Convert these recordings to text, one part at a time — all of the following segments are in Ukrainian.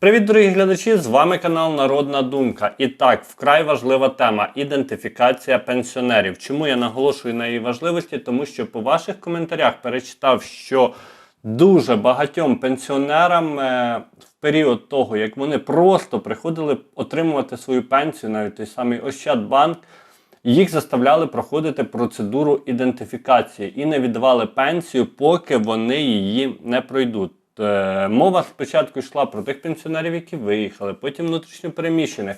Привіт, дорогі глядачі! З вами канал Народна Думка. І так, вкрай важлива тема ідентифікація пенсіонерів. Чому я наголошую на її важливості? Тому що по ваших коментарях перечитав, що дуже багатьом пенсіонерам е, в період того, як вони просто приходили отримувати свою пенсію, навіть той самий Ощадбанк, їх заставляли проходити процедуру ідентифікації і не віддавали пенсію, поки вони її не пройдуть. Е, Мова спочатку йшла про тих пенсіонерів, які виїхали, потім внутрішньопереміщених.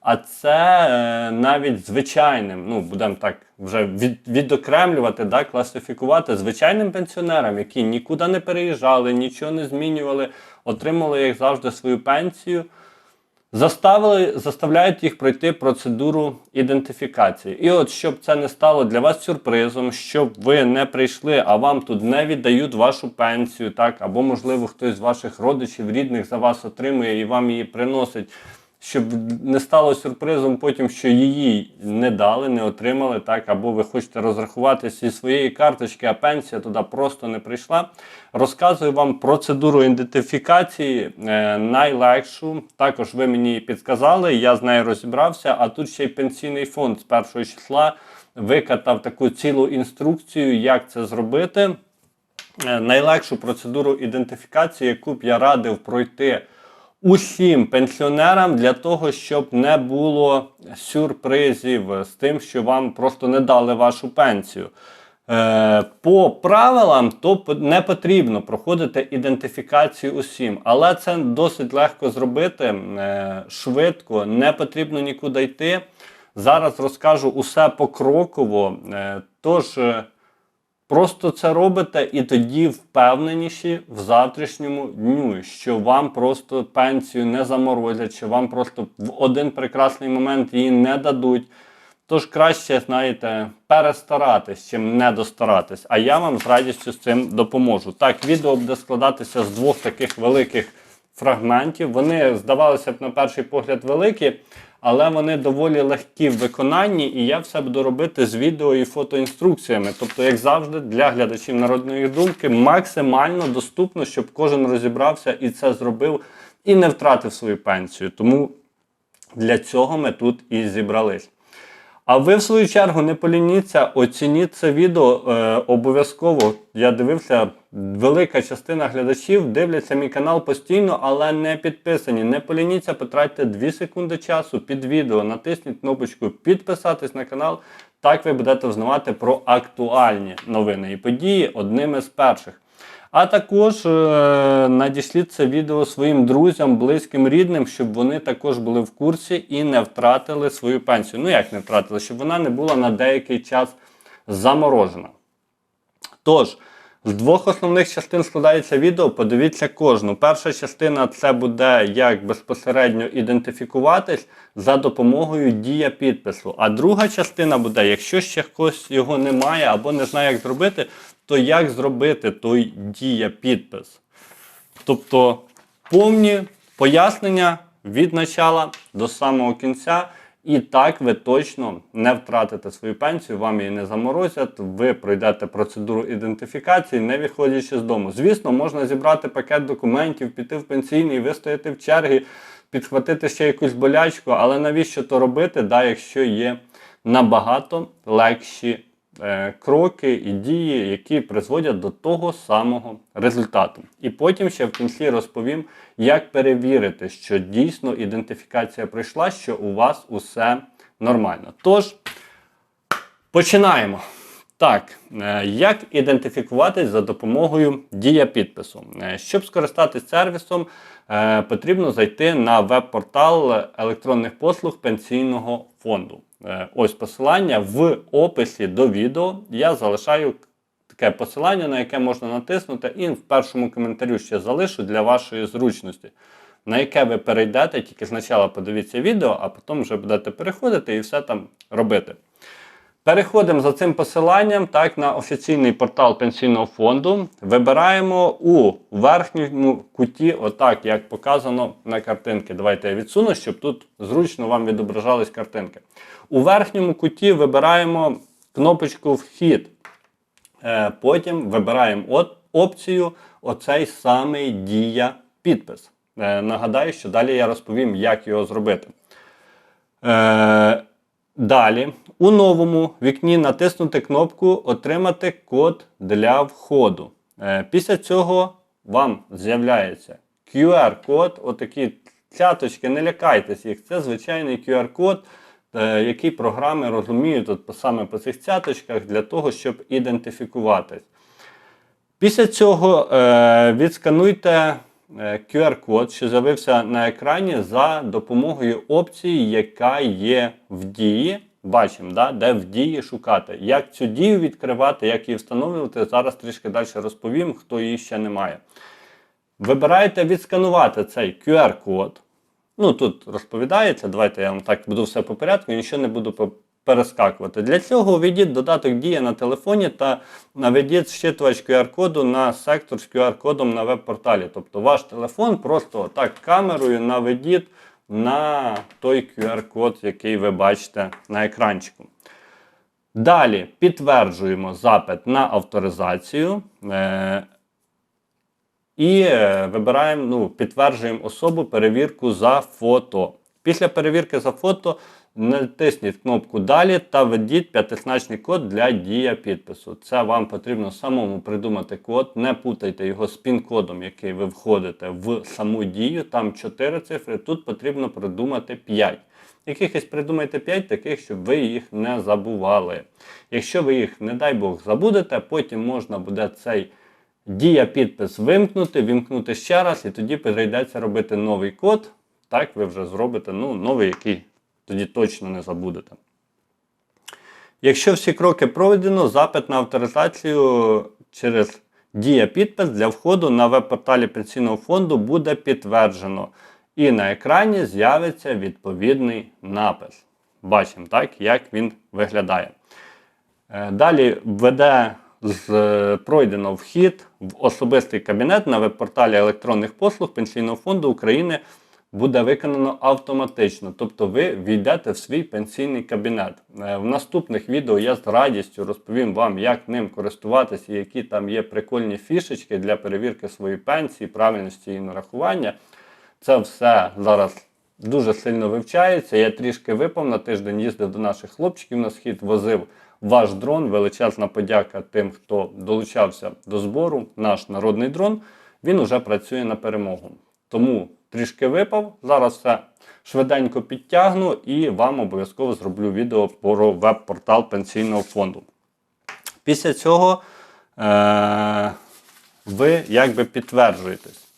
А це е, навіть звичайним, ну будемо так вже від, відокремлювати, да, класифікувати звичайним пенсіонерам, які нікуди не переїжджали, нічого не змінювали, отримали як завжди свою пенсію. Заставили, заставляють їх пройти процедуру ідентифікації. І от щоб це не стало для вас сюрпризом, щоб ви не прийшли, а вам тут не віддають вашу пенсію, так, або, можливо, хтось з ваших родичів, рідних за вас отримує і вам її приносить. Щоб не стало сюрпризом потім, що її не дали, не отримали, так, або ви хочете розрахуватися зі своєї карточки, а пенсія туди просто не прийшла. Розказую вам процедуру ідентифікації е, найлегшу. Також ви мені підказали, я з нею розібрався. А тут ще й пенсійний фонд з першого числа викатав таку цілу інструкцію, як це зробити. Е, найлегшу процедуру ідентифікації, яку б я радив пройти усім пенсіонерам для того, щоб не було сюрпризів з тим, що вам просто не дали вашу пенсію. Е, По правилам то не потрібно проходити ідентифікацію усім, але це досить легко зробити е, швидко, не потрібно нікуди йти. Зараз розкажу усе покроково. Е, Тож Просто це робите і тоді впевненіші в завтрашньому дню, що вам просто пенсію не заморозять, що вам просто в один прекрасний момент її не дадуть. Тож краще, знаєте, перестаратись, чим не достаратись. А я вам з радістю з цим допоможу. Так, відео буде складатися з двох таких великих фрагментів. Вони здавалося б на перший погляд великі, але вони доволі легкі в виконанні, і я все буду робити з відео і фотоінструкціями. Тобто, як завжди, для глядачів народної думки максимально доступно, щоб кожен розібрався і це зробив, і не втратив свою пенсію. Тому для цього ми тут і зібрались. А ви, в свою чергу, не полініться, оцініть це відео е, обов'язково. Я дивився, велика частина глядачів дивляться мій канал постійно, але не підписані. Не полініться, потратьте 2 секунди часу під відео, натисніть кнопочку підписатись на канал. Так ви будете взнавати про актуальні новини і події одними з перших. А також е, надішліть це відео своїм друзям, близьким, рідним, щоб вони також були в курсі і не втратили свою пенсію. Ну як не втратили, щоб вона не була на деякий час заморожена. Тож, з двох основних частин складається відео. Подивіться кожну. Перша частина це буде як безпосередньо ідентифікуватись за допомогою дія підпису. А друга частина буде, якщо ще хтось його не має або не знає, як зробити, то як зробити той дія підпис. Тобто повні пояснення від начала до самого кінця. І так ви точно не втратите свою пенсію, вам її не заморозять, ви пройдете процедуру ідентифікації, не виходячи з дому. Звісно, можна зібрати пакет документів, піти в пенсійний, вистояти в черги, підхватити ще якусь болячку, але навіщо то робити, да, якщо є набагато легші кроки і дії, які призводять до того самого результату. І потім ще в кінці розповім, як перевірити, що дійсно ідентифікація пройшла, що у вас усе нормально. Тож, починаємо. Так, е, як ідентифікуватись за допомогою дія підпису? Е, Щоб скористатись сервісом, е, потрібно зайти на веб-портал електронних послуг пенсійного фонду. Ось посилання в описі до відео. Я залишаю таке посилання, на яке можна натиснути, і в першому коментарю ще залишу для вашої зручності, на яке ви перейдете, тільки спочатку подивіться відео, а потім вже будете переходити і все там робити. Переходимо за цим посиланням так, на офіційний портал пенсійного фонду. Вибираємо у верхньому куті, отак, як показано на картинці. Давайте я відсуну, щоб тут зручно вам відображались картинки. У верхньому куті вибираємо кнопочку Вхід. Е, Потім вибираємо от, опцію оцей самий дія підпис. Е, нагадаю, що далі я розповім, як його зробити. Е, далі, у новому вікні натиснути кнопку Отримати код для входу. Е, після цього вам з'являється QR-код, отакі цяточки, не лякайтесь їх. Це звичайний QR-код, е, який програми розуміють от, саме по цих цяточках для того, щоб ідентифікуватись. Після цього е, відскануйте QR-код, що з'явився на екрані за допомогою опції, яка є в дії. Бачимо, да, де в дії шукати. Як цю дію відкривати, як її встановлювати, зараз трішки далі розповім, хто її ще не має. Вибираєте відсканувати цей QR-код. Ну, тут розповідається, давайте я вам так буду все по порядку, нічого не буду перескакувати. Для цього введіть додаток Дія на телефоні та наведіть щитувач QR-коду на сектор з QR-кодом на веб-порталі. Тобто ваш телефон просто так камерою наведіть на той QR-код, який ви бачите на екранчику. Далі підтверджуємо запит на авторизацію. Е, і е, вибираємо, ну, підтверджуємо особу перевірку за фото. Після перевірки за фото натисніть кнопку Далі та введіть п'ятизначний код для дія підпису. Це вам потрібно самому придумати код. Не путайте його з пін-кодом, який ви входите в саму дію. Там 4 цифри, тут потрібно придумати 5. Якихось придумайте 5 таких, щоб ви їх не забували. Якщо ви їх, не дай Бог, забудете, потім можна буде цей Дія підпис вимкнути, вимкнути ще раз, і тоді прийдеться робити новий код. Так ви вже зробите ну, новий, який тоді точно не забудете. Якщо всі кроки проведено, запит на авторизацію через Дія підпис для входу на веб-порталі пенсійного фонду буде підтверджено. І на екрані з'явиться відповідний напис. Бачимо, так, як він виглядає. Е, Далі введе з е, пройдено вхід в особистий кабінет на веб-порталі електронних послуг Пенсійного фонду України буде виконано автоматично. Тобто ви війдете в свій пенсійний кабінет. Е, В наступних відео я з радістю розповім вам, як ним користуватися які там є прикольні фішечки для перевірки своєї пенсії, правильності її нарахування. Це все зараз дуже сильно вивчається. Я трішки випав на тиждень, їздив до наших хлопчиків на схід, возив ваш дрон. Величезна подяка тим, хто долучався до збору. Наш народний дрон. Він уже працює на перемогу. Тому трішки випав. Зараз все швиденько підтягну і вам обов'язково зроблю відео про веб-портал пенсійного фонду. Після цього е- ви якби підтверджуєтесь.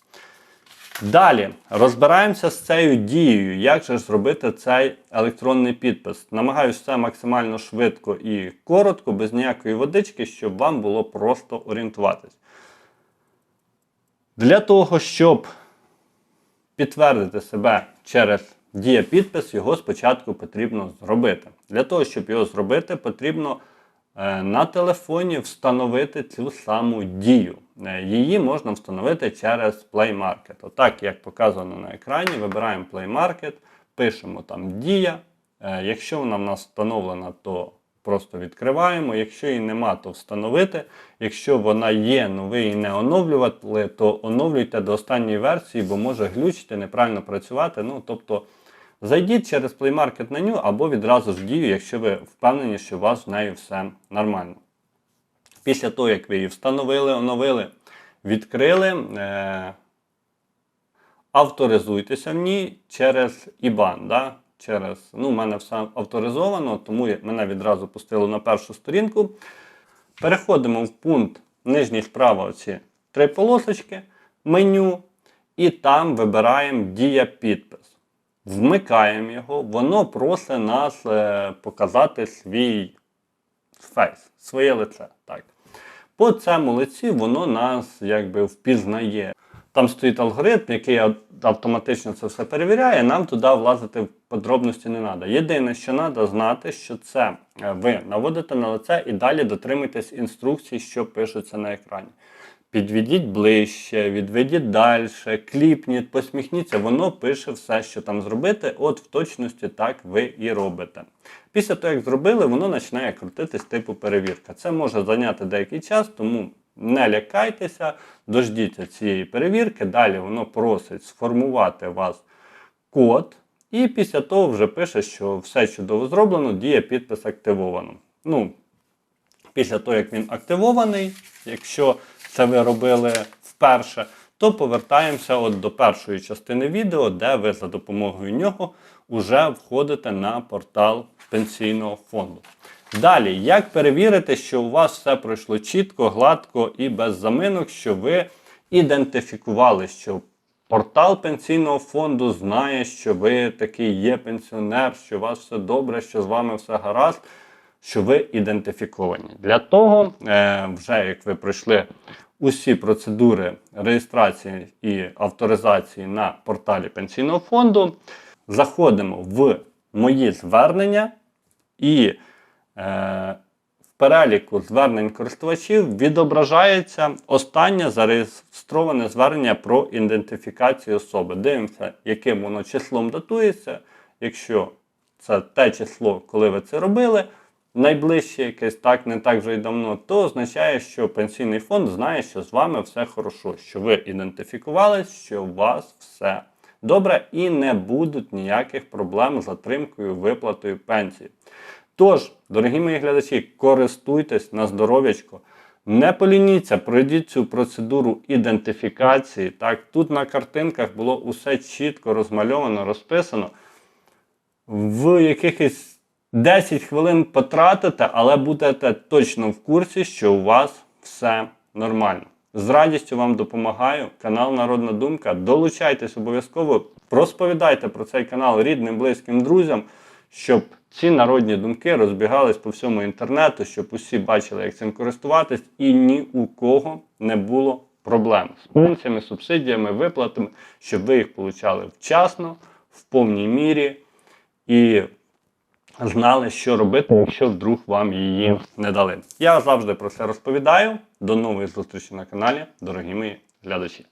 Далі розбираємося з цією дією, як же зробити цей електронний підпис. Намагаюся це максимально швидко і коротко, без ніякої водички, щоб вам було просто орієнтуватись. Для того, щоб підтвердити себе через дія підпис, його спочатку потрібно зробити. Для того, щоб його зробити, потрібно е, на телефоні встановити цю саму дію. Е, Її можна встановити через Play Market. Отак, як показано на екрані, вибираємо Play Market, пишемо там дія. Е, Якщо вона в нас встановлена, то просто відкриваємо. Якщо її нема, то встановити. Якщо вона є, але ви її не оновлювали, то оновлюйте до останньої версії, бо може глючити, неправильно працювати. Ну, тобто, зайдіть через Play Market меню або відразу ж дію, якщо ви впевнені, що у вас з нею все нормально. Після того, як ви її встановили, оновили, відкрили, е- авторизуйтеся в ній через IBAN. Да? Через, ну, У мене все авторизовано, тому мене відразу пустило на першу сторінку. Переходимо в пункт нижній справа оці три полосочки, меню, і там вибираємо Дія підпис. Вмикаємо його, воно просить нас е, показати свій фейс, своє лице. Так. По цьому лиці воно нас якби впізнає. Там стоїть алгоритм, який автоматично це все перевіряє. Нам туди влазити в подробності не треба. Єдине, що треба знати, що це е, ви наводите на лице і далі дотримуйтесь інструкцій, що пишуться на екрані. Підведіть ближче, відведіть далі, кліпніть, посміхніться, воно пише все, що там зробити. От в точності так ви і робите. Після того, як зробили, воно починає крутитись типу перевірка. Це може зайняти деякий час, тому Не лякайтеся, дождіться цієї перевірки. Далі воно просить сформувати вас код, і після того вже пише, що все чудово зроблено, діє підпис активовано. Ну, після того, як він активований, якщо це ви робили вперше, то повертаємося от до першої частини відео, де ви за допомогою нього вже входите на портал пенсійного фонду. Далі, як перевірити, що у вас все пройшло чітко, гладко і без заминок, що ви ідентифікували, що портал пенсійного фонду знає, що ви такий є пенсіонер, що у вас все добре, що з вами все гаразд, що ви ідентифіковані. Для того, е, вже як ви пройшли усі процедури реєстрації і авторизації на порталі пенсійного фонду, заходимо в мої звернення і в переліку звернень користувачів відображається останнє зареєстроване звернення про ідентифікацію особи. Дивимося, яким воно числом датується. Якщо це те число, коли ви це робили, найближче якесь так, не так вже й давно, то означає, що пенсійний фонд знає, що з вами все хорошо, що ви ідентифікувались, що у вас все добре і не будуть ніяких проблем з затримкою виплатою пенсії. Тож, дорогі мої глядачі, користуйтесь на здоров'ячко. Не полініться, пройдіть цю процедуру ідентифікації. Так, тут на картинках було усе чітко розмальовано, розписано. В якихось 10 хвилин потратите, але будете точно в курсі, що у вас все нормально. З радістю вам допомагаю. Канал Народна Думка. Долучайтесь обов'язково, розповідайте про цей канал рідним, близьким друзям, щоб ці народні думки розбігались по всьому інтернету, щоб усі бачили, як цим користуватись, і ні у кого не було проблем з пенсіями, субсидіями, виплатами, щоб ви їх получали вчасно, в повній мірі і знали, що робити, якщо вдруг вам її не дали. Я завжди про це розповідаю. До нової зустрічі на каналі, дорогі мої глядачі.